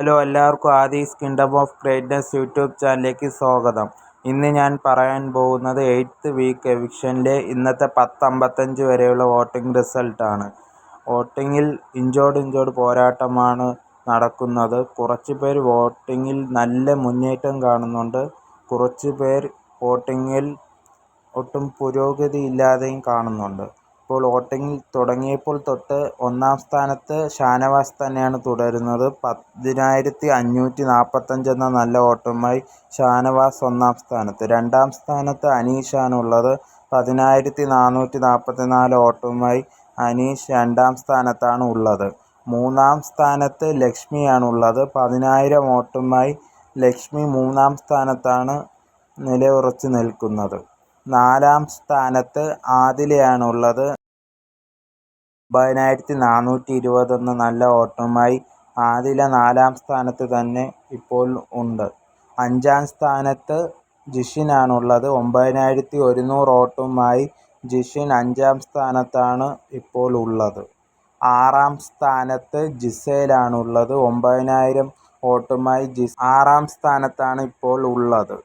Hello എല്ലാവർക്കും Aadhi's kingdom of greatness YouTube ചാനലിലേക്ക് സ്വാഗതം. ഇന്ന് ഞാൻ പറയാൻ പോകുന്നത് എയ്ത്ത് വീക്ക് എവിക്ഷനിലെ ഇന്നത്തെ പത്തമ്പത്തഞ്ച് വരെയുള്ള വോട്ടിംഗ് റിസൾട്ടാണ്. വോട്ടിങ്ങിൽ ഇഞ്ചോട് ഇഞ്ചോട് പോരാട്ടമാണ് നടക്കുന്നത്. കുറച്ച് പേർ വോട്ടിങ്ങിൽ നല്ല മുന്നേറ്റം കാണുന്നുണ്ട്. കുറച്ച് പേർ വോട്ടിങ്ങിൽ ഒട്ടും പുരോഗതി ഇല്ലാതെയും കാണുന്നുണ്ട്. ഇപ്പോൾ വോട്ടിംഗ് തുടങ്ങിയപ്പോൾ തൊട്ട് ഒന്നാം സ്ഥാനത്ത് ഷാനവാസ് തന്നെയാണ് തുടരുന്നത്. പതിനായിരത്തി അഞ്ഞൂറ്റി നാൽപ്പത്തഞ്ച് എന്ന നല്ല വോട്ടുമായി ഷാനവാസ് ഒന്നാം സ്ഥാനത്ത്. രണ്ടാം സ്ഥാനത്ത് അനീഷാണുള്ളത്. പതിനായിരത്തി നാനൂറ്റി നാൽപ്പത്തി നാല് വോട്ടുമായി അനീഷ് രണ്ടാം സ്ഥാനത്താണ് ഉള്ളത്. മൂന്നാം സ്ഥാനത്ത് ലക്ഷ്മിയാണുള്ളത്. പതിനായിരം വോട്ടുമായി ലക്ഷ്മി മൂന്നാം സ്ഥാനത്താണ് നിലയുറച്ച് നിൽക്കുന്നത്. നാലാം സ്ഥാനത്ത് ആദിലയാണുള്ളത്. ഒമ്പതിനായിരത്തി നാനൂറ്റി ഇരുപതെന്ന നല്ല ഓട്ടവുമായി ആദില നാലാം സ്ഥാനത്ത് തന്നെ ഇപ്പോൾ ഉണ്ട്. അഞ്ചാം സ്ഥാനത്ത് ജിഷിനാണുള്ളത്. ഒമ്പതിനായിരത്തി ഒരുന്നൂറ് ഓട്ടവുമായി ജിഷിൻ അഞ്ചാം സ്ഥാനത്താണ് ഇപ്പോൾ ഉള്ളത്. ആറാം സ്ഥാനത്ത് ജിസേലാണുള്ളത്. ഒമ്പതിനായിരം ഓട്ടുമായി ജിസ് ആറാം സ്ഥാനത്താണ് ഇപ്പോൾ ഉള്ളത്.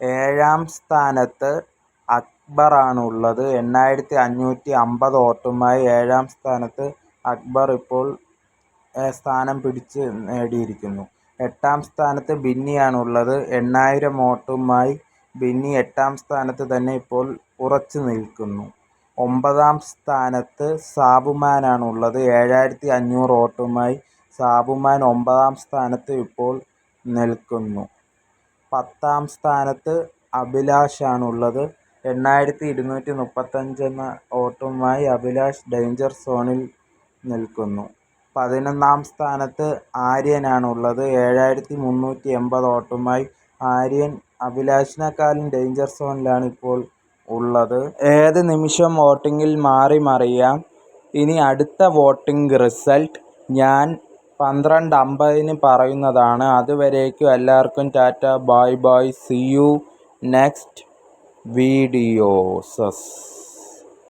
ഏഴാം സ്ഥാനത്ത് അക്ബറാണുള്ളത്. എണ്ണായിരത്തി അഞ്ഞൂറ്റി അമ്പത് വോട്ടുമായി ഏഴാം സ്ഥാനത്ത് അക്ബർ ഇപ്പോൾ സ്ഥാനം പിടിച്ച് നേടിയിരിക്കുന്നു. എട്ടാം സ്ഥാനത്ത് ബിന്നിയാണുള്ളത്. എണ്ണായിരം വോട്ടുമായി ബിന്നി എട്ടാം സ്ഥാനത്ത് തന്നെ ഇപ്പോൾ ഉറച്ചു നിൽക്കുന്നു. ഒമ്പതാം സ്ഥാനത്ത് സാബുമാനാണുള്ളത്. ഏഴായിരത്തി അഞ്ഞൂറ് വോട്ടുമായി സാബുമാൻ ഒമ്പതാം സ്ഥാനത്ത് ഇപ്പോൾ നിൽക്കുന്നു. പത്താം സ്ഥാനത്ത് അഭിലാഷാണുള്ളത്. എണ്ണായിരത്തി ഇരുന്നൂറ്റി മുപ്പത്തഞ്ച് എന്ന ഓട്ടവുമായി അഭിലാഷ് ഡേഞ്ചർ സോണിൽ നിൽക്കുന്നു. പതിനൊന്നാം സ്ഥാനത്ത് ആര്യനാണുള്ളത്. ഏഴായിരത്തി മുന്നൂറ്റി എൺപത് ഓട്ടവുമായി ആര്യൻ അഭിലാഷിനെക്കാളും ഡേഞ്ചർ സോണിലാണ് ഇപ്പോൾ ഉള്ളത്. ഏത് നിമിഷം വോട്ടിങ്ങിൽ മാറി മറിയാം? ഇനി അടുത്ത വോട്ടിംഗ് റിസൾട്ട് ഞാൻ പന്ത്രണ്ട് അമ്പതിന് പറയുന്നതാണ്. അതുവരേക്കും എല്ലാവർക്കും tata bye bye see you next. videos.